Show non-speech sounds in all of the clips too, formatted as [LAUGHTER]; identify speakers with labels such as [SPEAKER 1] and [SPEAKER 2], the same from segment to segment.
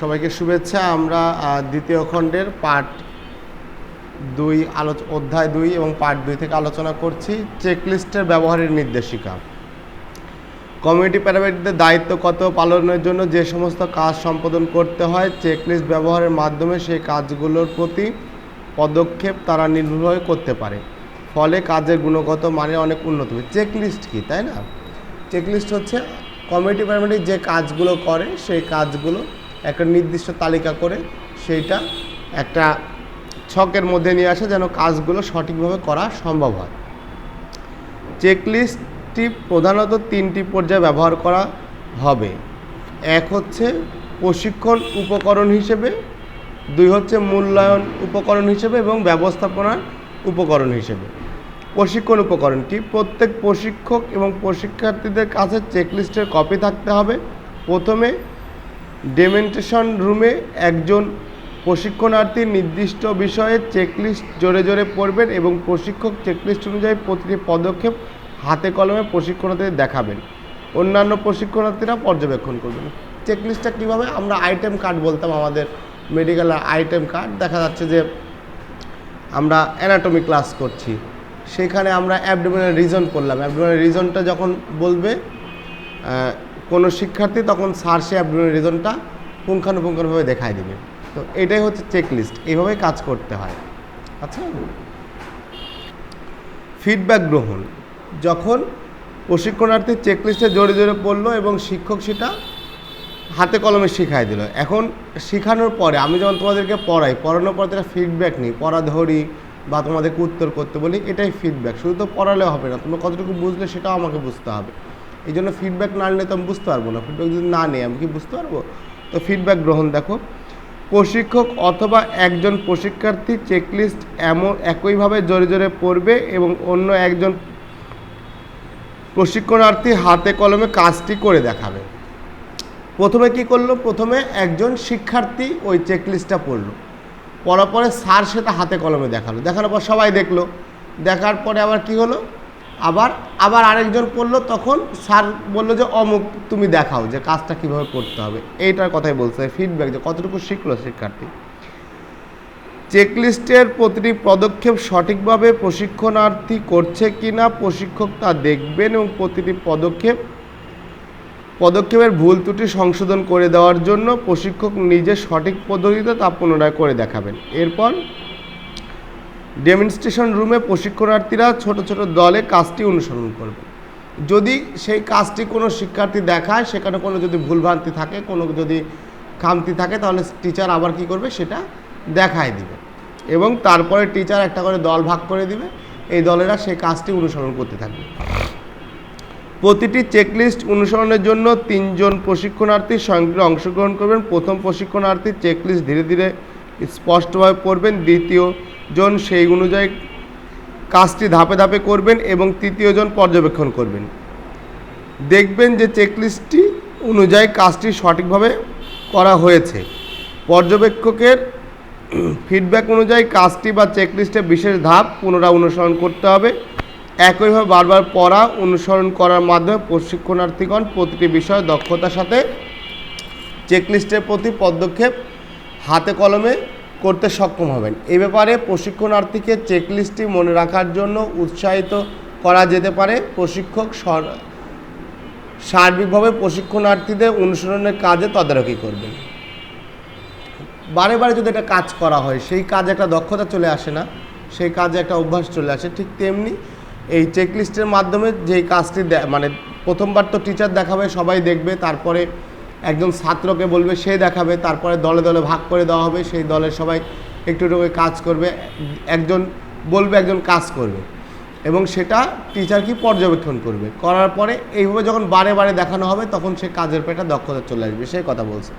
[SPEAKER 1] সবাইকে শুভেচ্ছা। আমরা দ্বিতীয় খণ্ডের পার্ট দুই আলোচ অধ্যায় দুই এবং পার্ট দুই থেকে আলোচনা করছি, চেকলিস্টের ব্যবহারের নির্দেশিকা। কমিউনিটি প্যারামেডিকদের দায়িত্ব কত পালনের জন্য যে সমস্ত কাজ সম্পাদন করতে হয়, চেকলিস্ট ব্যবহারের মাধ্যমে সেই কাজগুলোর প্রতি পদক্ষেপ তারা নির্ভরভাবে করতে পারে। ফলে কাজের গুণগত মানে অনেক উন্নত হবে। চেকলিস্ট কী, তাই না? চেকলিস্ট হচ্ছে কমিউনিটি প্যারামেডিক যে কাজগুলো করে, সেই কাজগুলো একটা নির্দিষ্ট তালিকা করে সেইটা একটা ছকের মধ্যে নিয়ে আসে যেন কাজগুলো সঠিকভাবে করা সম্ভব হয়। চেকলিস্টটি প্রধানত তিনটি পর্যায়ে ব্যবহার করা হবে। এক হচ্ছে প্রশিক্ষণ উপকরণ হিসেবে, দুই হচ্ছে মূল্যায়ন উপকরণ হিসেবে এবং ব্যবস্থাপনার উপকরণ হিসেবে। প্রশিক্ষণ উপকরণটি প্রত্যেক প্রশিক্ষক এবং প্রশিক্ষার্থীদের কাছে চেকলিস্টের কপি থাকতে হবে। প্রথমে ডেমেন্টেশন রুমে একজন প্রশিক্ষণার্থী নির্দিষ্ট বিষয়ে চেকলিস্ট জোরে জোরে পড়বেন এবং প্রশিক্ষক চেকলিস্ট অনুযায়ী প্রতিটি পদক্ষেপ হাতে কলমে প্রশিক্ষণার্থীদের দেখাবেন। অন্যান্য প্রশিক্ষণার্থীরা পর্যবেক্ষণ করবেন। চেকলিস্টটা কীভাবে? আমরা আইটেম কার্ড বলতাম আমাদের মেডিকেল আইটেম কার্ড দেখা যাচ্ছে যে আমরা অ্যানাটমি ক্লাস করছি। সেখানে আমরা অ্যাবডোমিনাল রিজন করলাম অ্যাবডোমিনাল রিজনটা যখন বলবে কোনো শিক্ষার্থী তখন স্যার সে অ্যাবডোমিনাল রিজনটা পুঙ্খানুপুঙ্খানুভাবে দেখায় দেবে। তো এটাই হচ্ছে চেকলিস্ট এইভাবেই কাজ করতে হয়। আচ্ছা? ফিডব্যাক গ্রহণ, যখন প্রশিক্ষণার্থী চেকলিস্টে জোরে জোরে পড়ল এবং শিক্ষক সেটা হাতে কলমে শিখাই দিল। এখন শেখানোর পরে, আমি যখন তোমাদেরকে পড়াই, পড়ানোর পর তারা ফিডব্যাক নিই, পড়া ধরি বা তোমাদেরকে উত্তর করতে বলি, এটাই ফিডব্যাক শুধু তো পড়ালে হবে না, তোমরা কতটুকু বুঝলে সেটাও আমাকে বুঝতে হবে। এই জন্য ফিডব্যাক না নিলে তো আমি বুঝতে পারব না। ফিডব্যাক যদি না নিই, আমি কি বুঝতে পারব? তো ফিডব্যাক গ্রহণ দেখো। প্রশিক্ষক অথবা একজন প্রশিক্ষার্থী চেকলিস্ট এমন একইভাবে জোরে জোরে পড়বে এবং অন্য একজন প্রশিক্ষণার্থী হাতে কলমে কাজটি করে দেখাবে। প্রথমে কি করল? প্রথমে একজন শিক্ষার্থী ওই চেকলিস্টটা পড়ল। পড়ার পরে স্যার সেটা হাতে কলমে দেখাল। দেখানোর পর সবাই দেখল। দেখার পরে আবার কি হলো? আবার আবার আরেকজন পড়ল, তখন স্যার বলল যে, অমুক, তুমি দেখাও যে কাজটা কীভাবে করতে হবে। এইটার কথাই বলছে ফিডব্যাক যে কতটুকু শিখলো শিক্ষার্থী। চেকলিস্টের প্রতিটি পদক্ষেপ সঠিকভাবে প্রশিক্ষণার্থী করছে কিনা, প্রশিক্ষক তা দেখবেন এবং প্রতিটি পদক্ষেপ, পদক্ষেপের ভুল ত্রুটি সংশোধন করে দেওয়ার জন্য প্রশিক্ষক নিজে সঠিক পদ্ধতিতে তা পুনরায় করে দেখাবেন। এরপর ডেমনস্ট্রেশন রুমে প্রশিক্ষণার্থীরা ছোট ছোট দলে কাজটি অনুসরণ করবে। যদি সেই কাজটি কোনো শিক্ষার্থী দেখায়, সেখানে কোনো যদি ভুলভ্রান্তি থাকে, কোনো যদি খামতি থাকে, তাহলে টিচার আবার কি করবে? সেটা দেখায় দিবে। এবং তারপরে টিচার একটা করে দল ভাগ করে দিবে। এই দলেরা সেই কাজটি অনুসরণ করতে থাকবে। প্রতিটি চেকলিস্ট অনুসরণের জন্য তিনজন প্রশিক্ষণার্থী স্বয়ংক্রিয় অংশগ্রহণ করবেন। প্রথম প্রশিক্ষণার্থী চেকলিস্ট ধীরে ধীরে স্পষ্টভাবে পড়বেন। দ্বিতীয় জন সেই অনুযায়ী কাজটি ধাপে ধাপে করবেন এবং তৃতীয়জন পর্যবেক্ষণ করবেন। দেখবেন যে চেকলিস্টটি অনুযায়ী কাজটি সঠিকভাবে করা হয়েছে। পর্যবেক্ষকের ফিডব্যাক অনুযায়ী কাজটি বা চেকলিস্টে বিশেষ ধাপ পুনরায় অনুসরণ করতে হবে। একইভাবে বারবার পড়া, অনুসরণ করার মাধ্যমে প্রশিক্ষণার্থীগণ প্রতিটি বিষয়ে দক্ষতার সাথে চেকলিস্টের প্রতি পদক্ষেপ হাতে কলমে করতে সক্ষম হবেন। এ ব্যাপারে প্রশিক্ষণার্থীকে চেকলিস্টটি মনে রাখার জন্য উৎসাহিত করা যেতে পারে। প্রশিক্ষক সর- সার্বিকভাবে প্রশিক্ষণার্থীদের অনুসরণের কাজে তদারকি করবেন। বারে বারে যদি একটা কাজ করা হয়, সেই কাজে একটা দক্ষতা চলে আসে না, সেই কাজে একটা অভ্যাস চলে আসে, ঠিক তেমনি এই চেকলিস্টের মাধ্যমে যেই কাজটি মানে প্রথমবার তো টিচার দেখাবে, সবাই দেখবে, তারপরে একজন ছাত্রকে বলবে, সে দেখাবে, তারপরে দলে দলে ভাগ করে দেওয়া হবে, সেই দলের সবাই একটু একটু কাজ করবে, একজন বলবে, একজন কাজ করবে। এবং সেটা টিচার কি পর্যবেক্ষণ করবে। করার পরে এইভাবে যখন বারে বারে দেখানো হবে, তখন সে কাজের পেটা দক্ষতা চলে আসবে সেই কথা বলছে।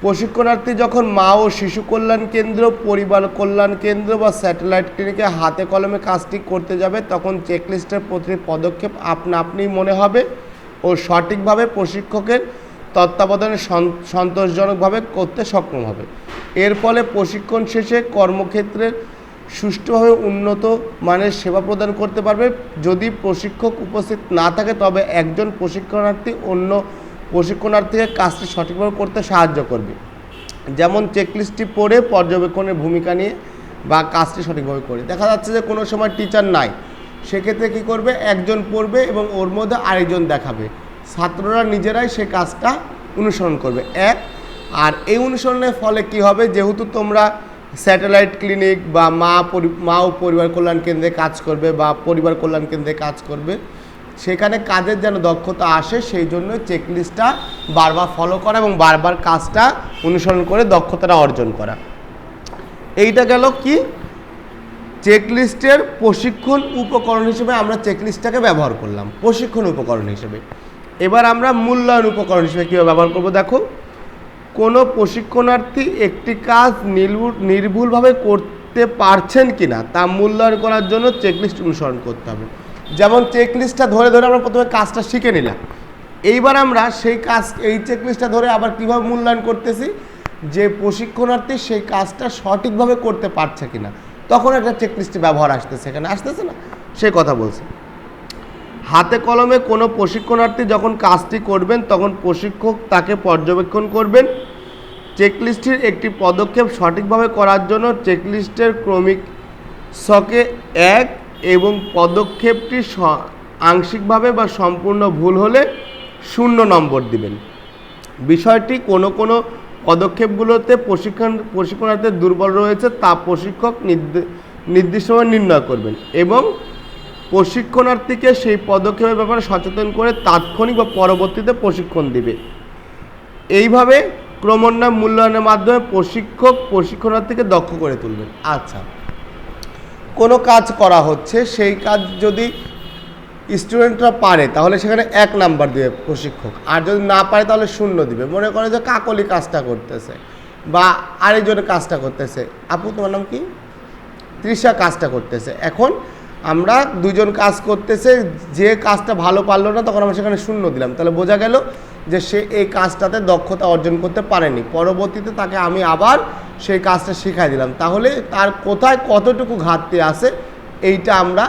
[SPEAKER 1] প্রশিক্ষণার্থী যখন মা ও শিশু কল্যাণ কেন্দ্র, পরিবার কল্যাণ কেন্দ্র বা স্যাটেলাইট ক্লিনিকে হাতে কলমে কাজটি করতে যাবে, তখন চেকলিস্টের প্রতিটি পদক্ষেপ আপনা আপনি মনে হবে ও সঠিকভাবে প্রশিক্ষকের তত্ত্বাবধানে সন- সন্তোষজনকভাবে করতে সক্ষম হবে। এর ফলে প্রশিক্ষণ শেষে কর্মক্ষেত্রের সুষ্ঠুভাবে উন্নত মানের সেবা প্রদান করতে পারবে। যদি প্রশিক্ষক উপস্থিত না থাকে, তবে একজন প্রশিক্ষণার্থী অন্য প্রশিক্ষণার্থীকে কাজটি সঠিকভাবে করতে সাহায্য করবে। যেমন চেকলিস্টটি পড়ে পর্যবেক্ষণের ভূমিকা নিয়ে বা কাজটি সঠিকভাবে করে। দেখা যাচ্ছে যে কোনো সময় টিচার নাই। সেক্ষেত্রে কী করবে? একজন পড়বে এবং ওর মধ্যে আরেকজন দেখাবে। ছাত্ররা নিজেরাই সে কাজটা অনুসরণ করবে। এক, আর এই অনুসরণের ফলে কি হবে? যেহেতু তোমরা স্যাটেলাইট ক্লিনিক বা মা মা ও পরিবার কল্যাণ কেন্দ্রে কাজ করবে বা পরিবার কল্যাণ কেন্দ্রে কাজ করবে, সেখানে কাজের যেন দক্ষতা আসে, সেই জন্য চেকলিস্টটা বারবার ফলো করা এবং বারবার কাজটা অনুসরণ করে দক্ষতাটা অর্জন করা। এইটা গেল কি? চেকলিস্টের প্রশিক্ষণ উপকরণ হিসেবে আমরা চেকলিস্টটাকে ব্যবহার করলাম। প্রশিক্ষণ উপকরণ হিসেবে। এবার আমরা মূল্যায়ন উপকরণ হিসেবে কীভাবে ব্যবহার করব? দেখো, কোনো প্রশিক্ষণার্থী একটি কাজ নির্ভুল নির্ভুলভাবে করতে পারছেন কি না তা মূল্যায়ন করার জন্য চেকলিস্ট অনুসরণ করতে হবে। যেমন চেকলিস্টটা ধরে ধরে আমরা প্রথমে কাজটা শিখে নিলাম। এইবার আমরা সেই কাজ, এই চেকলিস্টটা ধরে আবার কীভাবে মূল্যায়ন করতেছি? যে প্রশিক্ষণার্থী সেই কাজটা সঠিকভাবে করতে পারছে কিনা। তখন একটা চেকলিস্টের ব্যবহার আসতেছে। এখানে আসতেছে না? সে কথা বলছে। হাতে কলমে কোনো প্রশিক্ষণার্থী যখন কাজটি করবেন, তখন প্রশিক্ষক তাকে পর্যবেক্ষণ করবেন। চেকলিস্টের একটি পদক্ষেপ সঠিকভাবে করার জন্য চেকলিস্টের ক্রমিক ছকে এক এবং পদক্ষেপটি আংশিকভাবে বা সম্পূর্ণ ভুল হলে শূন্য নম্বর দিবেন। বিষয়টি কোনো কোনো পদক্ষেপগুলোতে প্রশিক্ষণ প্রশিক্ষণার্থীর দুর্বল রয়েছে, তা প্রশিক্ষক নির্দে- নির্দিষ্টভাবে নির্ণয় করবেন এবং প্রশিক্ষণার্থীকে সেই পদক্ষেপের ব্যাপারে সচেতন করে তাৎক্ষণিক বা পরবর্তীতে প্রশিক্ষণ দিবে। এইভাবে ক্রমান্বয় মূল্যায়নের মাধ্যমে প্রশিক্ষক প্রশিক্ষণার্থীকে দক্ষ করে তুলবেন আচ্ছা। কোনো কাজ করা হচ্ছে, সেই কাজ যদি স্টুডেন্টরা পারে, তাহলে সেখানে এক নাম্বার দেবে প্রশিক্ষক। আর যদি না পারে, তাহলে শূন্য দিবে। মনে করে যে কাকলি কাজটা করতেছে বা আরেকজনের কাজটা করতেছে। আপু, তোমার নাম কি? তৃষা কাজটা করতেছে। এখন আমরা দুজন কাজ করতেছে, যে কাজটা ভালো পারল না, তখন আমরা সেখানে শূন্য দিলাম। তাহলে বোঝা গেল যে সে এই কাজটাতে দক্ষতা অর্জন করতে পারেনি। পরবর্তীতে তাকে আমি আবার সেই কাজটা শেখাই দিলাম। তাহলে তার কোথায় কতটুকু ঘাটতি আছে, এইটা আমরা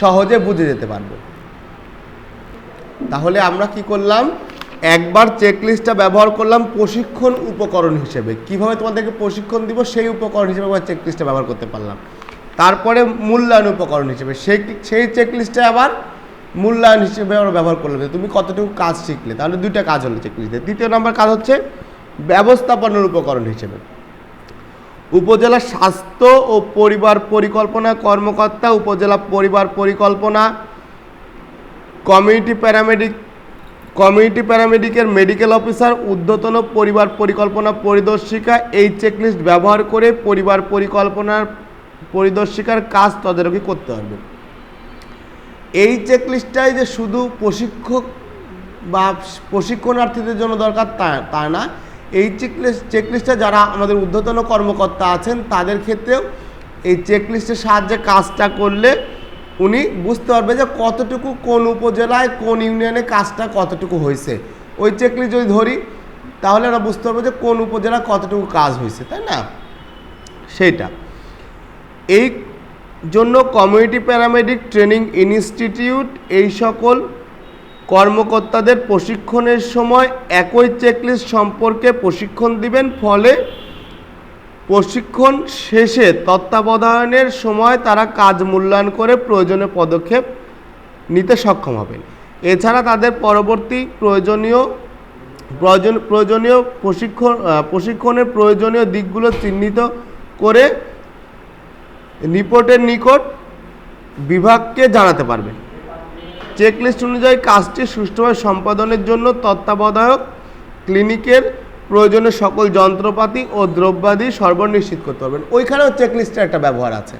[SPEAKER 1] সহজে বুঝে যেতে পারব। তাহলে আমরা কি করলাম, একবার চেকলিস্টটা ব্যবহার করলাম প্রশিক্ষণ উপকরণ হিসেবে। কীভাবে তোমাদেরকে প্রশিক্ষণ দিব, সেই উপকরণ হিসেবে আমরা চেকলিস্টটা ব্যবহার করতে পারলাম। তারপরে মূল্যায়ন উপকরণ হিসেবে। সেই সেই চেকলিস্টে আবার মূল্যায়ন হিসেবে আমরা ব্যবহার করলাম তুমি কতটুকু কাজ শিখলে। তাহলে দুইটা কাজ হলো চেকলিস্টে দ্বিতীয় নম্বর কাজ হচ্ছে ব্যবস্থাপনার উপকরণ হিসেবে। উপজেলা স্বাস্থ্য ও পরিবার পরিকল্পনা, কর্মকর্তা, উপজেলা পরিবার পরিকল্পনা কমিউনিটি প্যারামেডিক কমিউনিটি প্যারামেডিকের মেডিকেল অফিসার ঊর্ধ্বতন পরিবার পরিকল্পনা পরিদর্শিকা, এই চেকলিস্ট ব্যবহার করে পরিবার পরিকল্পনার পরিদর্শিকার কাজ তদারকি করতে হবে। এই চেকলিস্টটাই যে শুধু প্রশিক্ষক বা প্রশিক্ষণার্থীদের জন্য দরকার তা তা না। এই চেকলিস্ট চেকলিস্টটা যারা আমাদের ঊর্ধ্বতন কর্মকর্তা আছেন, তাদের ক্ষেত্রেও এই চেকলিস্টের সাহায্যে কাজটা করলে উনি বুঝতে পারবে যে কতটুকু কোন উপজেলায়, কোন ইউনিয়নে কাজটা কতটুকু হয়েছে। ওই চেকলিস্ট যদি ধরি, তাহলে আমরা বুঝতে পারব যে কোন উপজেলা কতটুকু কাজ হয়েছে, তাই না? সেইটা। এই জন্য কমিউনিটি প্যারামেডিক ট্রেনিং ইনস্টিটিউট এই সকল কর্মকর্তাদের প্রশিক্ষণের সময় একই চেকলিস্ট সম্পর্কে প্রশিক্ষণ দিবেন, ফলে প্রশিক্ষণ শেষে তত্ত্বাবধানের সময় তারা কাজ মূল্যায়ন করে প্রয়োজনীয় পদক্ষেপ নিতে সক্ষম হবেন। এছাড়া তাদের পরবর্তী প্রয়োজনীয়, প্রয়োজন, প্রয়োজনীয় প্রশিক্ষণ প্রশিক্ষণের প্রয়োজনীয় দিকগুলো চিহ্নিত করে রিপোর্টের নিকট বিভাগকে জানাতে পারবেন চেকলিস্ট অনুযায়ী কাজটি সুষ্ঠুভাবে সম্পাদনের জন্য তত্ত্বাবধায়ক ক্লিনিকের প্রয়োজনে সকল যন্ত্রপাতি ও দ্রব্যাদি সরবরাহ নিশ্চিত করতে পারবেন। ওইখানেও চেকলিস্টের একটা ব্যবহার আছে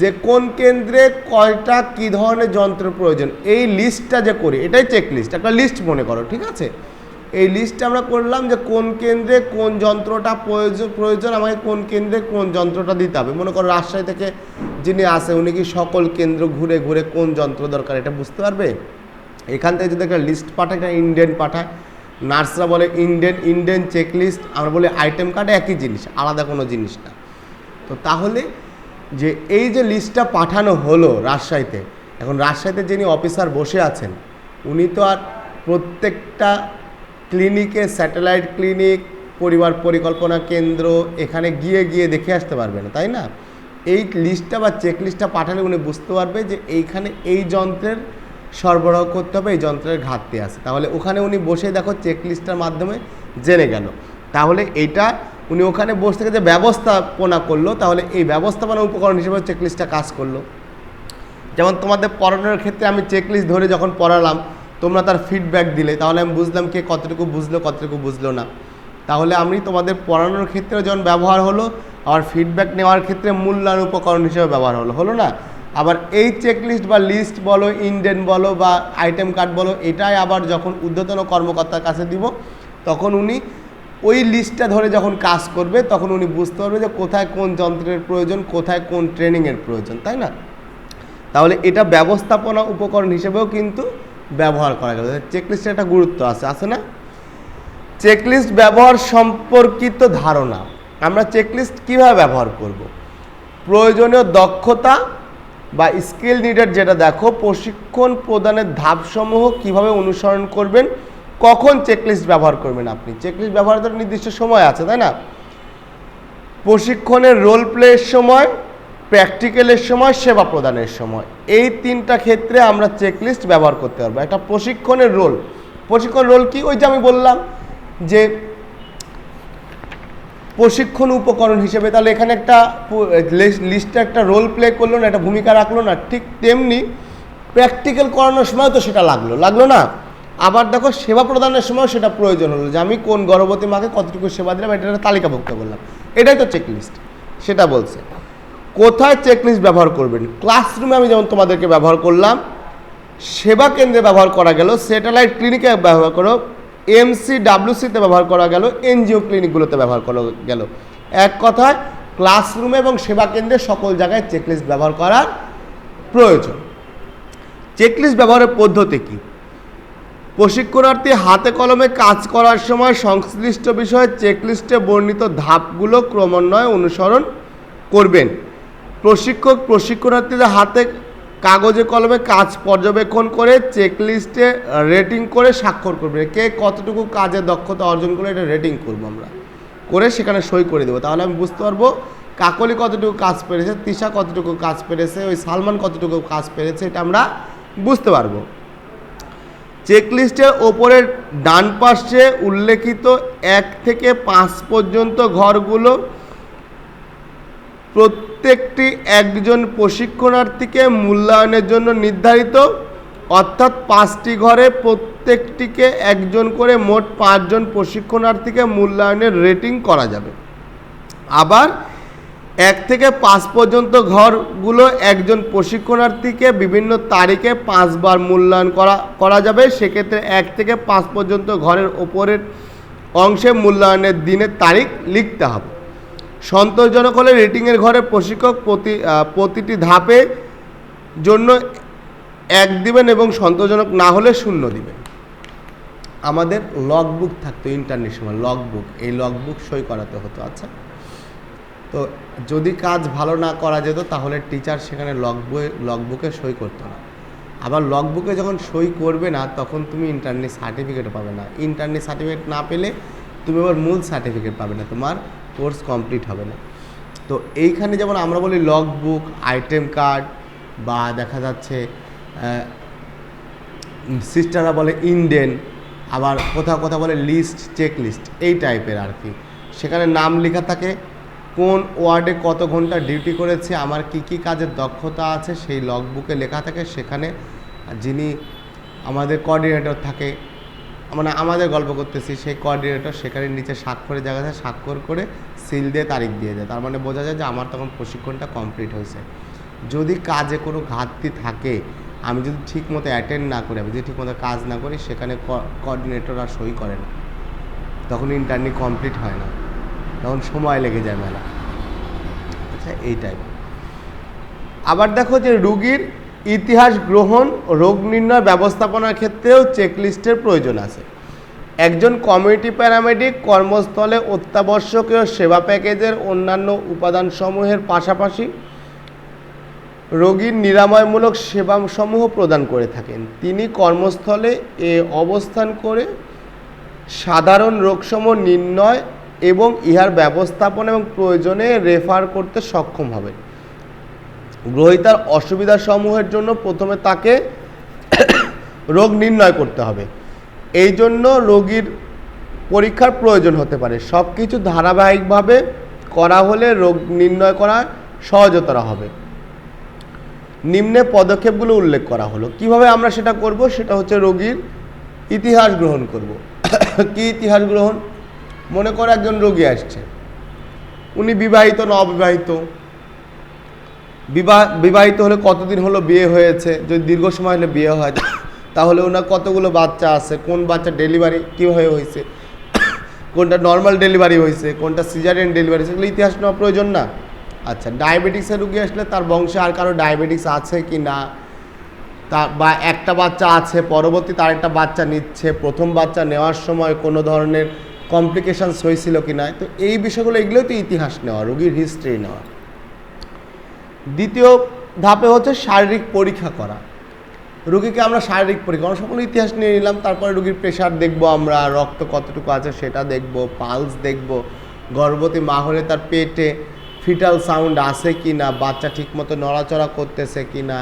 [SPEAKER 1] যে কোন কেন্দ্রে কয়টা, কী ধরনের যন্ত্র প্রয়োজন। এই লিস্টটা যে করি, এটাই চেকলিস্ট একটা লিস্ট মনে করো, ঠিক আছে? এই লিস্টটা আমরা করলাম যে কোন কেন্দ্রে কোন যন্ত্রটা প্রয়োজন প্রয়োজন, আমাকে কোন কেন্দ্রে কোন যন্ত্রটা দিতে হবে। মনে করো রাজশাহী থেকে যিনি আসে উনি কি সকল কেন্দ্র ঘুরে ঘুরে কোন যন্ত্র দরকার, এটা বুঝতে পারবে? এখান থেকে যদি একটা লিস্ট পাঠায়, একটা ইন্ডিয়ান পাঠায়, নার্সরা বলে ইন্ডিয়ান ইন্ডিয়ান চেকলিস্ট আমরা বলি আইটেম কার্ডে একই জিনিস, আলাদা কোনো জিনিস না। তো তাহলে যে এই যে লিস্টটা পাঠানো হলো রাজশাহীতে, এখন রাজশাহীতে যিনি অফিসার বসে আছেন, উনি তো আর প্রত্যেকটা ক্লিনিকে, স্যাটেলাইট ক্লিনিক, পরিবার পরিকল্পনা কেন্দ্র, এখানে গিয়ে গিয়ে দেখে আসতে পারবে না তাই না? এই লিস্টটা বা চেক লিস্টটা পাঠালে উনি বুঝতে পারবে যে এইখানে এই যন্ত্রের সরবরাহ করতে হবে, এই যন্ত্রের ঘাটতি আছে। তাহলে ওখানে উনি বসে দেখো চেক লিস্টটার মাধ্যমে জেনে গেল। তাহলে এটা উনি ওখানে বসে থেকে যে ব্যবস্থাপনা করল, তাহলে এই ব্যবস্থাপনা উপকরণ হিসেবে চেক লিস্টটা কাজ করল। যেমন তোমাদের পড়ানোর ক্ষেত্রে আমি চেকলিস্ট ধরে যখন পড়ালাম তোমরা তার ফিডব্যাক দিলে, তাহলে আমি বুঝলাম কে কতটুকু বুঝলো কতটুকু বুঝলো না। তাহলে আমি তোমাদের পড়ানোর ক্ষেত্রে যখন ব্যবহার হলো, আবার ফিডব্যাক নেওয়ার ক্ষেত্রে মূল্যায়ন উপকরণ হিসেবে ব্যবহার হলো হলো না? আবার এই চেকলিস্ট বা লিস্ট বলো ইন্ডেন বলো বা আইটেম কার্ড বলো, এটাই আবার যখন ঊর্ধ্বতন কর্মকর্তার কাছে দিব, তখন উনি ওই লিস্টটা ধরে যখন কাজ করবে, তখন উনি বুঝতে পারবে যে কোথায় কোন যন্ত্রের প্রয়োজন, কোথায় কোন ট্রেনিংয়ের প্রয়োজন, তাই না? তাহলে এটা ব্যবস্থাপনা উপকরণ হিসেবেও কিন্তু ব্যবহার করা যাবে চেকলিস্টের একটা গুরুত্ব আছে। আছে না? চেকলিস্ট ব্যবহার সম্পর্কিত ধারণা। আমরা চেকলিস্ট কীভাবে ব্যবহার করব? প্রয়োজনীয় দক্ষতা বা স্কিল নিডেড যেটা দেখো, প্রশিক্ষণ প্রদানের ধাপসমূহ কীভাবে অনুসরণ করবেন, কখন চেকলিস্ট ব্যবহার করবেন আপনি? চেকলিস্ট ব্যবহারের তো নির্দিষ্ট সময় আছে, তাই না? প্রশিক্ষণের রোল প্লের সময় প্র্যাকটিক্যালের সময়, সেবা প্রদানের সময়। এই তিনটা ক্ষেত্রে আমরা চেকলিস্ট ব্যবহার করতে পারব। একটা প্রশিক্ষণের রোল। প্রশিক্ষণ রোল কি? ওই যে আমি বললাম যে প্রশিক্ষণ উপকরণ হিসেবে। তাহলে এখানে একটা লিস্টে একটা রোল প্লে করল না, একটা ভূমিকা রাখল না। ঠিক তেমনি প্র্যাকটিক্যাল করানোর সময় তো সেটা লাগল। লাগল না? আবার দেখো, সেবা প্রদানের সময় সেটা প্রয়োজন হলো যে আমি কোন গর্ভবতী মাকে কতটুকু সেবা দিলাম, এটা একটা তালিকাভুক্ত করলাম। এটাই তো চেকলিস্ট। সেটা বলছে। কোথায় চেকলিস্ট ব্যবহার করবেন? ক্লাসরুমে আমি যেমন তোমাদেরকে ব্যবহার করলাম, সেবা কেন্দ্রে ব্যবহার করা গেল স্যাটেলাইট ক্লিনিকে ব্যবহার করো এমসি ডাব্লিউসিতে ব্যবহার করা গেল এনজিও ক্লিনিকগুলোতে ব্যবহার করা গেল। এক কথায় ক্লাসরুমে এবং সেবা কেন্দ্রে সকল জায়গায় চেকলিস্ট ব্যবহার করার প্রয়োজন। চেকলিস্ট ব্যবহারের পদ্ধতি কী? প্রশিক্ষণার্থী হাতে কলমে কাজ করার সময় সংশ্লিষ্ট বিষয়ে চেকলিস্টে বর্ণিত ধাপগুলো ক্রমান্বয়ে অনুসরণ করবেন। প্রশিক্ষক, প্রশিক্ষণার্থীদের হাতে কাগজে কলমে কাজ পর্যবেক্ষণ করে চেকলিস্টে রেটিং করে স্বাক্ষর করবে। কে কতটুকু কাজে দক্ষতা অর্জন করে এটা রেটিং করব আমরা। করে সেখানে সই করে দেবো। তাহলে আমি বুঝতে পারব কাকলি কতটুকু কাজ পেরেছে, তিশা কতটুকু কাজ পেরেছে, ওই সালমান কতটুকু কাজ পেরেছে এটা আমরা বুঝতে পারব। চেকলিস্টের ওপরের ডান পাশে উল্লেখিত এক থেকে পাঁচ পর্যন্ত ঘরগুলো প্রত্যেকটি একজন প্রশিক্ষণার্থীকে মূল্যায়নের জন্য নির্ধারিত, অর্থাৎ পাঁচটি ঘরে প্রত্যেকটিকে একজন করে মোট পাঁচজন প্রশিক্ষণার্থীকে মূল্যায়নের রেটিং করা যাবে। আবার এক থেকে পাঁচ পর্যন্ত ঘরগুলো একজন প্রশিক্ষণার্থীকে বিভিন্ন তারিখে পাঁচবার মূল্যায়ন করা করা যাবে। সেক্ষেত্রে এক থেকে পাঁচ পর্যন্ত ঘরের ওপরের অংশে মূল্যায়নের দিনের তারিখ লিখতে হবে। সন্তোষজনক হলে রেটিংয়ের ঘরে প্রশিক্ষক প্রতি প্রতিটি ধাপে জন্য এক দিবেন এবং সন্তোষজনক না হলে শূন্য দিবেন। আমাদের লগবুক থাকতো ইন্টারনেট সময় লগবুক এই লগবুক সই করাতে হতো আচ্ছা? তো যদি কাজ ভালো না করা যেত, তাহলে টিচার সেখানে লগবুকে লগবুকে সই করতো না। আবার লগবুকে যখন সই করবে না, তখন তুমি ইন্টারনেট সার্টিফিকেট পাবে না। ইন্টারনেট সার্টিফিকেট না পেলে তুমি আবার মূল সার্টিফিকেট পাবে না। তোমার কোর্স কমপ্লিট হবে না। তো এইখানে যেমন আমরা বলি লগবুক আইটেম কার্ড বা দেখা যাচ্ছে সিস্টাররা বলে ইন্ডেন আবার কোথাও কোথাও বলে লিস্ট চেক লিস্ট এই টাইপের আর কি। সেখানে নাম লেখা থাকে, কোন ওয়ার্ডে কত ঘণ্টা ডিউটি করেছে, আমার কি কি কাজের দক্ষতা আছে, সেই লগবুকে লেখা থাকে। সেখানে যিনি আমাদের কোঅর্ডিনেটর থাকে মানে আমাদের গল্প করতেছি, সেই কোঅর্ডিনেটর সেখানে নিচে স্বাক্ষরের জায়গাতে স্বাক্ষর করে সিল দিয়ে তারিখ দিয়ে দেয়। তার মানে বোঝা যায় যে আমার তখন প্রশিক্ষণটা কমপ্লিট হয়েছে। যদি কাজে কোনো ঘাটতি থাকে, আমি যদি ঠিক মতো অ্যাটেন্ড না করি, আমি যদি ঠিক মতো কাজ না করি, সেখানে কোঅর্ডিনেটর আর সই করে না। তখন ইন্টারনি কমপ্লিট হয় না। তখন সময় লেগে যায় মেলা। আচ্ছা এই টাইপ আবার দেখো যে রুগীর ইতিহাস গ্রহণ রোগ নির্ণয় ব্যবস্থাপনার ক্ষেত্রেও চেকলিস্টের প্রয়োজন আছে। একজন কমিউনিটি প্যারামেডিক কর্মস্থলে অত্যাবশ্যকীয় সেবা প্যাকেজের অন্যান্য উপাদানসমূহের পাশাপাশি রোগীর নিরাময়মূলক সেবাসমূহ প্রদান করে থাকেন। তিনি কর্মস্থলে এ অবস্থান করে সাধারণ রোগসমূহ নির্ণয় এবং ইহার ব্যবস্থাপনা এবং প্রয়োজনে রেফার করতে সক্ষম হবেন। গ্রহিতার অসুবিধা সমূহের জন্য প্রথমে তাকে রোগ নির্ণয় করতে হবে। এই জন্য রোগীর পরীক্ষার প্রয়োজন হতে পারে। সব কিছু ধারাবাহিকভাবে করা হলে রোগ নির্ণয় করা সহজতর হবে। নিম্নে পদক্ষেপগুলো উল্লেখ করা হলো। কীভাবে আমরা সেটা করব? সেটা হচ্ছে রোগীর ইতিহাস গ্রহণ করব। [COUGHS] কি ইতিহাস গ্রহণ? মনে করো একজন রোগী আসছে। উনি বিবাহিত না অবিবাহিত? বিবাহ, বিবাহিত হলে কতদিন হলো বিয়ে হয়েছে? যদি দীর্ঘ সময় হলে বিয়ে হয়, তাহলে ওনার কতগুলো বাচ্চা আছে? কোন বাচ্চা ডেলিভারি কীভাবে হয়েছে? কোনটা নর্মাল ডেলিভারি হয়েছে? কোনটা সিজারিয়ান ডেলিভারি সেগুলো ইতিহাস নেওয়া প্রয়োজন না? আচ্ছা ডায়াবেটিক্সের রুগী আসলে তার বংশে আর কারও ডায়াবেটিক্স আছে কি না? তা বা একটা বাচ্চা আছে, পরবর্তী তার একটা বাচ্চা নিচ্ছে, প্রথম বাচ্চা নেওয়ার সময় কোনো ধরনের কমপ্লিকেশানস হয়েছিল কি না? তো এই বিষয়গুলো এগুলোই তো ইতিহাস নেওয়া, রুগীর হিস্ট্রি নেওয়া। দ্বিতীয় ধাপে হচ্ছে শারীরিক পরীক্ষা করা। রুগীকে আমরা শারীরিক পরীক্ষা, আমরা সকল ইতিহাস নিয়ে নিলাম, তারপরে রুগীর প্রেশার দেখব আমরা, রক্ত কতটুকু আছে সেটা দেখব পালস দেখব, গর্ভবতী মা হলে তার পেটে ফিটাল সাউন্ড আছে কি না বাচ্চা ঠিকমতো নড়াচড়া করতেছে কি না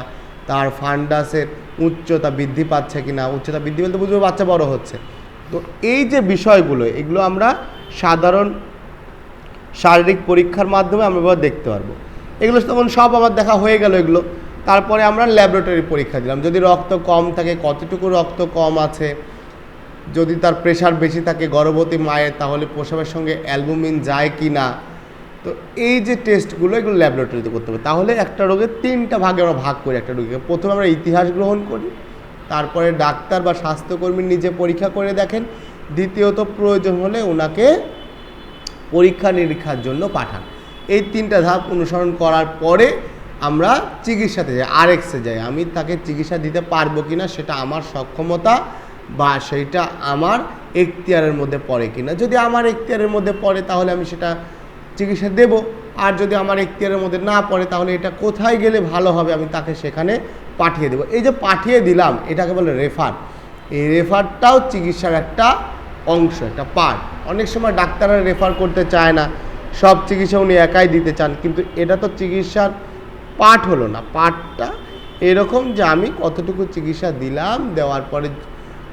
[SPEAKER 1] তার ফান্ডাসের উচ্চতা বৃদ্ধি পাচ্ছে কি না উচ্চতা বৃদ্ধি বলতে বুঝব বাচ্চা বড় হচ্ছে। তো এই যে বিষয়গুলো, এগুলো আমরা সাধারণ শারীরিক পরীক্ষার মাধ্যমে আমরা দেখতে পারব। এগুলো তখন সব আমার দেখা হয়ে গেল এগুলো। তারপরে আমরা ল্যাবরেটরি পরীক্ষা দিলাম। যদি রক্ত কম থাকে, কতটুকু রক্ত কম আছে, যদি তার প্রেশার বেশি থাকে, গর্ভবতী মায়ের, তাহলে প্রসবের সঙ্গে অ্যালবুমিন যায় কি না? তো এই যে টেস্টগুলো এগুলো ল্যাবরেটরিতে করতে হবে। তাহলে একটা রোগের তিনটা ভাগে আমরা ভাগ করি একটা রোগীকে। প্রথমে আমরা ইতিহাস গ্রহণ করি, তারপরে ডাক্তার বা স্বাস্থ্যকর্মী নিজে পরীক্ষা করে দেখেন। দ্বিতীয়ত প্রয়োজন হলে ওনাকে পরীক্ষা নিরীক্ষার জন্য পাঠান। এই তিনটা ধাপ অনুসরণ করার পরে আমরা চিকিৎসাতে যাই আর আরএক্সে যাই। আমি তাকে চিকিৎসা দিতে পারব কি না সেটা আমার সক্ষমতা বা সেইটা আমার এখতিয়ারের মধ্যে পড়ে কি না যদি আমার এখতিয়ারের মধ্যে পড়ে তাহলে আমি সেটা চিকিৎসা দেব। আর যদি আমার এখতিয়ারের মধ্যে না পড়ে তাহলে এটা কোথায় গেলে ভালো হবে আমি তাকে সেখানে পাঠিয়ে দেবো। এই যে পাঠিয়ে দিলাম, এটাকে বলে রেফার। এই রেফারটাও চিকিৎসার একটা অংশ, একটা পার্ট অনেক সময় ডাক্তাররা রেফার করতে চায় না। সব চিকিৎসা উনি একাই দিতে চান, কিন্তু এটা তো চিকিৎসার পার্ট হলো না। পার্টটা এরকম যে আমি কতটুকু চিকিৎসা দিলাম, দেওয়ার পরে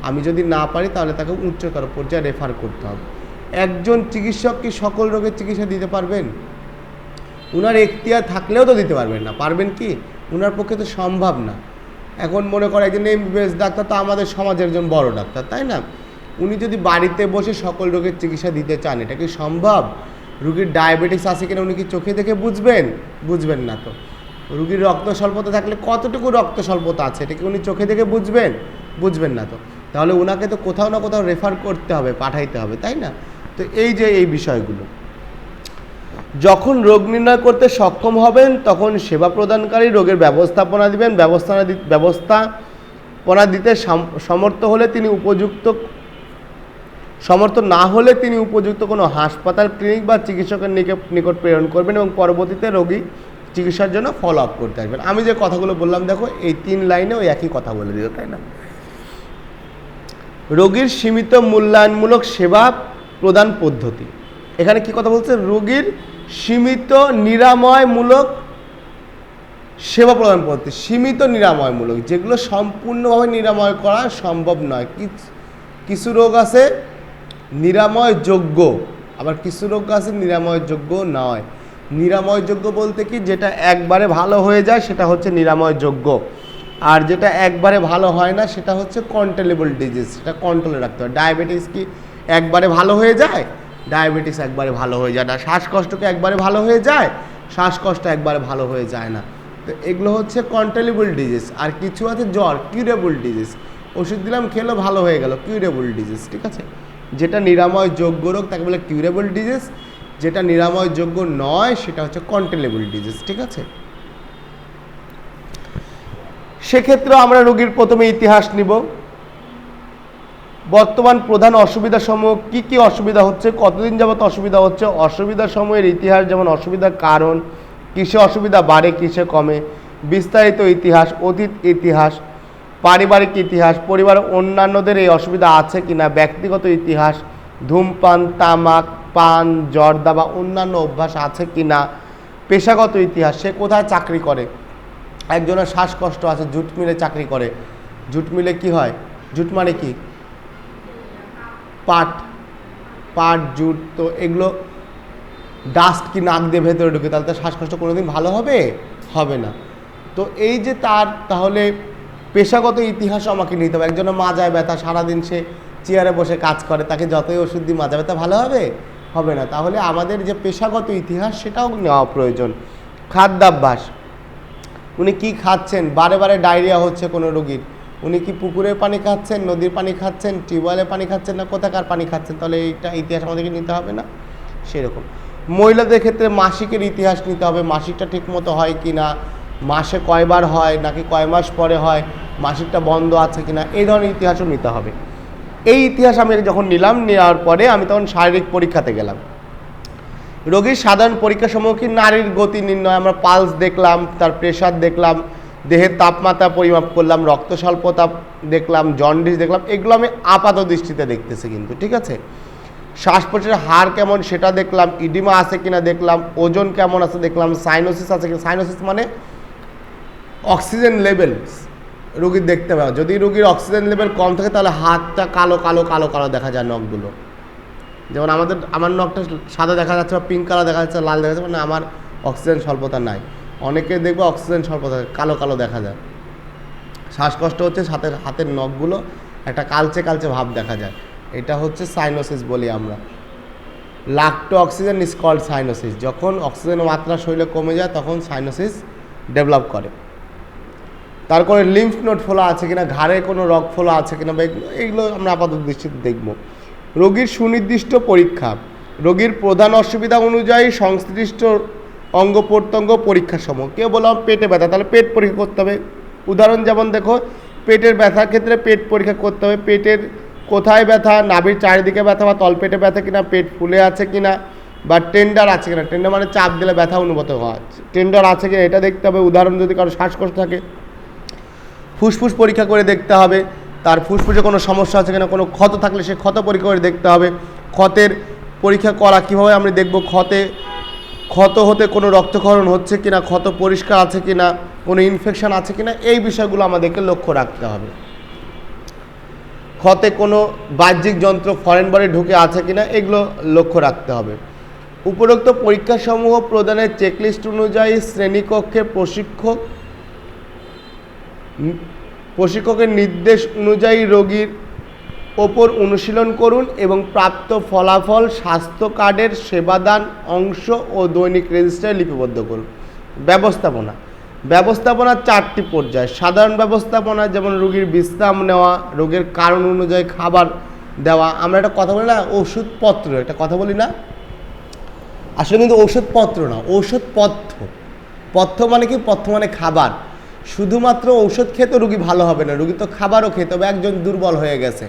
[SPEAKER 1] আমি যদি না পারি তাহলে তাকে উচ্চতর পর্যায়ে রেফার করতে হবে। একজন চিকিৎসক কি সকল রোগের চিকিৎসা দিতে পারবেন? উনার এখতিয়ার থাকলেও তো দিতে পারবেন না। পারবেন কি? উনার পক্ষে তো সম্ভব না। এখন মনে করে একজন এমবিবিএস ডাক্তার তো আমাদের সমাজের একজন বড় ডাক্তার, তাই না? উনি যদি বাড়িতে বসে সকল রোগের চিকিৎসা দিতে চান, এটা কি সম্ভব? রুগীর ডায়াবেটিস আছে কিনা উনি কি চোখে দেখে বুঝবেন? বুঝবেন না তো। রুগীর রক্ত স্বল্পতা থাকলে কতটুকু রক্ত স্বল্পতা আছে? এটা কি উনি চোখে দেখে বুঝবেন? বুঝবেন না তো। তাহলে ওনাকে তো কোথাও না কোথাও রেফার করতে হবে, পাঠাইতে হবে, তাই না? তো এই যে এই বিষয়গুলো। যখন রোগ নির্ণয় করতে সক্ষম হবেন, তখন সেবা প্রদানকারী রোগের ব্যবস্থাপনা দিবেন। ব্যবস্থাপনা ব্যবস্থাপনা দিতে সাম- সমর্থ হলে তিনি উপযুক্ত সমর্থ না হলে তিনি উপযুক্ত কোনো হাসপাতাল, ক্লিনিক বা চিকিৎসকের নিকে- নিকট প্রেরণ করবেন এবং পরবর্তীতে রোগী চিকিৎসার জন্য ফলো আপ করতে আসবেন। আমি যে কথাগুলো বললাম, দেখো, এই তিন লাইনে ওই একই কথা বলে দিল, তাই না? রোগীর সীমিত মূল্যায়নমূলক সেবা প্রদান পদ্ধতি। এখানে কি কথা বলছে? রোগীর সীমিত নিরাময়মূলক সেবা প্রদান পদ্ধতি, সীমিত নিরাময়মূলক, যেগুলো সম্পূর্ণভাবে নিরাময় করা সম্ভব নয়। কিছু রোগ আছে নিরাময়যোগ্য। আবার কিছু রোগ আছে নিরাময়যোগ্য নয়। নিরাময়যোগ্য বলতে কি? যেটা একবারে ভালো হয়ে যায়, সেটা হচ্ছে নিরাময়যোগ্য। আর যেটা একবারে ভালো হয় না, সেটা হচ্ছে কন্ট্রোলেবল ডিজিজ সেটা কন্ট্রোলে রাখতে হয়। ডায়াবেটিস কি একবারে ভালো হয়ে যায়? ডায়াবেটিস একবারে ভালো হয়ে যায় না। শ্বাসকষ্ট কি একবারে ভালো হয়ে যায়? শ্বাসকষ্ট একবারে ভালো হয়ে যায় না। তো এগুলো হচ্ছে কন্ট্রোলেবল ডিজিজ আর কিছু আছে জ্বর কিউরেবল ডিজিজ ওষুধ দিলাম, খেলো, ভালো হয়ে গেল কিউরেবল ডিজিজ ঠিক আছে? যেটা নিরাময় যোগ্য রোগ তাকে বলে কিউরেবল ডিজিজ, যেটা নিরাময় যোগ্য নয় সেটা হচ্ছে কন্ট্রোলেবল ডিজিজ, ঠিক আছে? সেক্ষেত্রে আমরা রোগীর প্রথমে ইতিহাস নিব। বর্তমান প্রধান অসুবিধা সমূহ কি কি অসুবিধা হচ্ছে, কতদিন যাবত অসুবিধা হচ্ছে, অসুবিধা সমূহের ইতিহাস যেমন অসুবিধার কারণ, কিসে অসুবিধা বাড়ে, কিসে কমে, বিস্তারিত ইতিহাস, অতীত ইতিহাস পারিবারিক ইতিহাস, পরিবারের অন্যান্যদের এই অসুবিধা আছে কিনা, ব্যক্তিগত ইতিহাস, ধূমপান, তামাক, পান, জর্দা বা অন্যান্য অভ্যাস আছে কি না পেশাগত ইতিহাস, সে কোথায় চাকরি করে? একজনের শ্বাসকষ্ট আছে, জুট মিলে চাকরি করে। জুট মিলে কি হয়? জুট মানে কি? পাট। পাট, জুট, তো এগুলো ডাস্ট কি নাক দিয়ে ভেতরে ঢুকে, তাহলে তার শ্বাসকষ্ট কোনোদিন ভালো হবে? হবে না। তো এই যে তার, তাহলে পেশাগত ইতিহাস আমাকে নিতে হবে। একজনের মাজায় ব্যথা, সারাদিন সে চেয়ারে বসে কাজ করে, তাকে যতই ওষুধ দিই মাজা ব্যথা, ভালো হবে? হবে না। তাহলে আমাদের যে পেশাগত ইতিহাস সেটাও নেওয়া প্রয়োজন। খাদ্যাভ্যাস। উনি কি খাচ্ছেন? বারে বারে ডায়রিয়া হচ্ছে কোনো রোগীর। উনি কি পুকুরের পানি খাচ্ছেন, নদীর পানি খাচ্ছেন টিউবওয়েলের পানি খাচ্ছেন না কোথাকার পানি খাচ্ছেন? তাহলে এইটা ইতিহাস আমাদেরকে নিতে হবে না? সেরকম। মহিলাদের ক্ষেত্রে মাসিকের ইতিহাস নিতে হবে। মাসিকটা ঠিকমতো হয় কি না মাসে কয়বার হয়, নাকি কয় মাস পরে হয়, মাসিকটা বন্ধ আছে কি না এই ধরনের ইতিহাসও নিতে হবে। এই ইতিহাস আমি যখন নিলাম, নেওয়ার পরে আমি তখন শারীরিক পরীক্ষাতে গেলাম। রোগীর সাধারণ পরীক্ষা কি নারীর গতি নির্ণয়, আমরা পালস দেখলাম, তার প্রেশার দেখলাম, দেহের তাপমাত্রা পরিমাপ করলাম, রক্ত স্বল্পতা দেখলাম জন্ডিস দেখলাম, এগুলো আমি আপাত দৃষ্টিতে দেখতেছি কিন্তু, ঠিক আছে? শ্বাস প্রশ্বাসের হার কেমন সেটা দেখলাম ইডিমা আছে কিনা দেখলাম, ওজন কেমন আছে দেখলাম সাইনোসিস আছে কিনা সাইনোসিস মানে অক্সিজেন লেভেল রুগীর দেখতে পাবে। যদি রুগীর অক্সিজেন লেভেল কম থাকে, তাহলে হাতটা কালো কালো কালো কালো দেখা যায় নখগুলো। যেমন আমাদের, আমার নখটা সাদা দেখা যাচ্ছে বা পিঙ্ক কালার দেখা যাচ্ছে, লাল দেখা যাচ্ছে মানে আমার অক্সিজেন স্বল্পতা নাই। অনেকে দেখবে অক্সিজেন স্বল্পতা, কালো কালো দেখা যায়। শ্বাসকষ্ট হচ্ছে, সাথে হাতের নখগুলো একটা কালচে কালচে ভাব দেখা যায়। এটা হচ্ছে সাইনোসিস বলি আমরা। Lack of oxygen is called cyanosis. যখন অক্সিজেনের মাত্রা শরীরে কমে যায়, তখন সাইনোসিস ডেভেলপ করে। তারপরে লিম্ফ নোট ফোলা আছে কিনা, ঘাড়ে কোনো রক ফোলা আছে কিনা বা এগুলো এগুলো আমরা আপাতত দৃষ্টিতে দেখব। রোগীর সুনির্দিষ্ট পরীক্ষা, রোগীর প্রধান অসুবিধা অনুযায়ী সংশ্লিষ্ট অঙ্গ প্রত্যঙ্গ পরীক্ষা সমূহ। কেউ বললাম পেটে ব্যথা। তাহলে পেট পরীক্ষা করতে হবে। উদাহরণ যেমন দেখো, পেটের ব্যথার ক্ষেত্রে পেট পরীক্ষা করতে হবে। পেটের কোথায় ব্যথা, নাভির চারিদিকে ব্যথা বা তলপেটে ব্যথা কিনা, পেট ফুলে আছে কিনা বা টেন্ডার আছে কিনা। টেন্ডার মানে চাপ দিলে ব্যথা অনুভূত হয়। টেন্ডার আছে কিনা, এটা দেখতে হবে। উদাহরণ যদি কারও শ্বাসকষ্ট থাকে ফুসফুস পরীক্ষা করে দেখতে হবে। তার ফুসফুসে কোনো সমস্যা আছে কিনা, কোনো ক্ষত থাকলে সে ক্ষত পরীক্ষা করে দেখতে হবে। ক্ষতের পরীক্ষা করা কীভাবে আমরা দেখব? ক্ষতে, ক্ষত হতে কোনো রক্তক্ষরণ হচ্ছে কিনা, ক্ষত পরিষ্কার আছে কিনা, কোনো ইনফেকশান আছে কিনা, এই বিষয়গুলো আমাদেরকে লক্ষ্য রাখতে হবে। ক্ষতে কোনো বাহ্যিক যন্ত্র ফরেন বডি ঢুকে আছে কিনা, এগুলো লক্ষ্য রাখতে হবে। উপরোক্ত পরীক্ষাসমূহ প্রদানের চেকলিস্ট অনুযায়ী শ্রেণীকক্ষে প্রশিক্ষক প্রশিক্ষকের নির্দেশ অনুযায়ী রোগীর ওপর অনুশীলন করুন এবং প্রাপ্ত ফলাফল, স্বাস্থ্য কার্ডের সেবাদান অংশ ও দৈনিক রেজিস্টারে লিপিবদ্ধ করুন। ব্যবস্থাপনা। ব্যবস্থাপনার চারটি পর্যায়। সাধারণ ব্যবস্থাপনা, যেমন রোগীর বিশ্রাম নেওয়া, রোগের কারণ অনুযায়ী খাবার দেওয়া। আমরা একটা কথা বলি না, ওষুধপত্র। একটা কথা বলি না। আসলে কিন্তু ওষুধপত্র না ঔষধ পথ্য পথ্য মানে কি? পথ্য মানে খাবার। শুধুমাত্র ঔষধ খেতে রুগী ভালো হবে না, রুগী তো খাবারও খেতে হবে একজন দুর্বল হয়ে গেছে।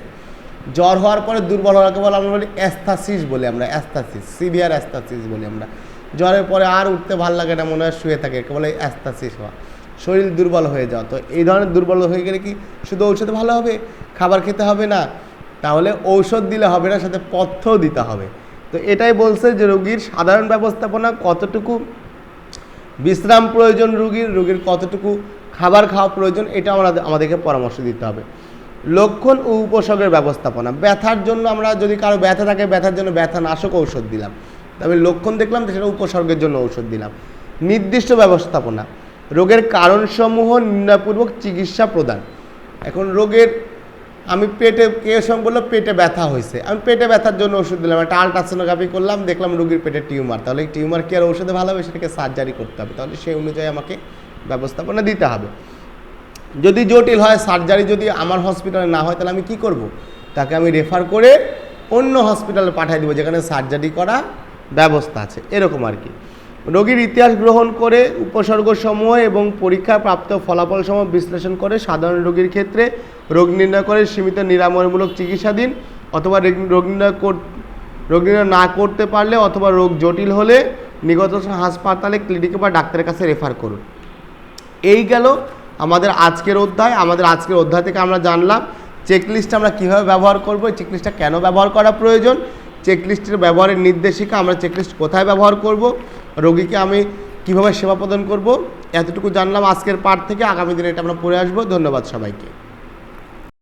[SPEAKER 1] জ্বর হওয়ার পরে দুর্বল হওয়াকে বলে আমরা বলি অ্যাস্থাসিস বলি আমরা, অ্যাস্থাসিস, সিভিয়ার অ্যাস্থাসিস বলি আমরা। জ্বরের পরে আর উঠতে ভালো লাগে না, মনে হয় শুয়ে থাকে একে বলে অ্যাস্থাসিস হওয়া। শরীর দুর্বল হয়ে যাওয়া, তো এই ধরনের দুর্বল হয়ে গেলে কি শুধু ঔষধ ভালো হবে, খাবার খেতে হবে না? তাহলে ঔষধ দিলে হবে না, সাথে পথ্যও দিতে হবে। তো এটাই বলছে যে রোগীর সাধারণ ব্যবস্থাপনা কতটুকু বিশ্রাম প্রয়োজন রুগীর রুগীর কতটুকু খাবার খাওয়া প্রয়োজন, এটা আমরা আমাদেরকে পরামর্শ দিতে হবে। লক্ষণ ও উপসর্গের ব্যবস্থাপনা। ব্যথার জন্য আমরা যদি কারও ব্যথা থাকে, ব্যথার জন্য ব্যথা নাশক ঔষধ দিলাম। তবে লক্ষণ দেখলাম সেটা উপসর্গের জন্য ঔষধ দিলাম। নির্দিষ্ট ব্যবস্থাপনা। রোগের কারণসমূহ নির্ণয়পূর্বক চিকিৎসা প্রদান। এখন রোগের, আমি পেটে কেউ সঙ্গে বলল, পেটে ব্যথা হয়েছে। আমি পেটে ব্যথার জন্য ওষুধ দিলাম। একটা আলট্রাসোনোগ্রাফি করলাম, দেখলাম রোগীর পেটে টিউমার। তাহলে টিউমার কি আর ওষুধে ভালো হবে? সেটাকে সার্জারি করতে হবে। তাহলে সেই অনুযায়ী আমাকে ব্যবস্থাপনা দিতে হবে। যদি জটিল হয় সার্জারি যদি আমার হসপিটালে না হয়, তাহলে আমি কি করব? তাকে আমি রেফার করে অন্য হসপিটালে পাঠিয়ে দেবো, যেখানে সার্জারি করা ব্যবস্থা আছে। এরকম আর কি। রোগীর ইতিহাস গ্রহণ করে উপসর্গসমূহ এবং পরীক্ষা প্রাপ্ত ফলাফল সমূহ বিশ্লেষণ করে সাধারণ রোগীর ক্ষেত্রে রোগ নির্ণয় করে সীমিত নিরাময়মূলক চিকিৎসা দিন অথবা রেগ- নির্ণয় রোগ নির্ণয় না করতে পারলে অথবা রোগ জটিল হলে নিগত হাসপাতালে ক্লিনিকে বা ডাক্তারের কাছে রেফার করুন। এই গেল আমাদের আজকের অধ্যায়। আমাদের আজকের অধ্যায় থেকে আমরা জানলাম চেকলিস্ট আমরা কীভাবে ব্যবহার করব চেকলিস্টটা কেন ব্যবহার করা প্রয়োজন? চেকলিস্টের ব্যবহারের নির্দেশিকা আমরা চেকলিস্ট কোথায় ব্যবহার করব? রোগীকে আমি কীভাবে সেবা প্রদান করব? এতটুকু জানলাম আজকের পাঠ থেকে। আগামী দিনে এটা আমরা পড়ে আসব। ধন্যবাদ সবাইকে।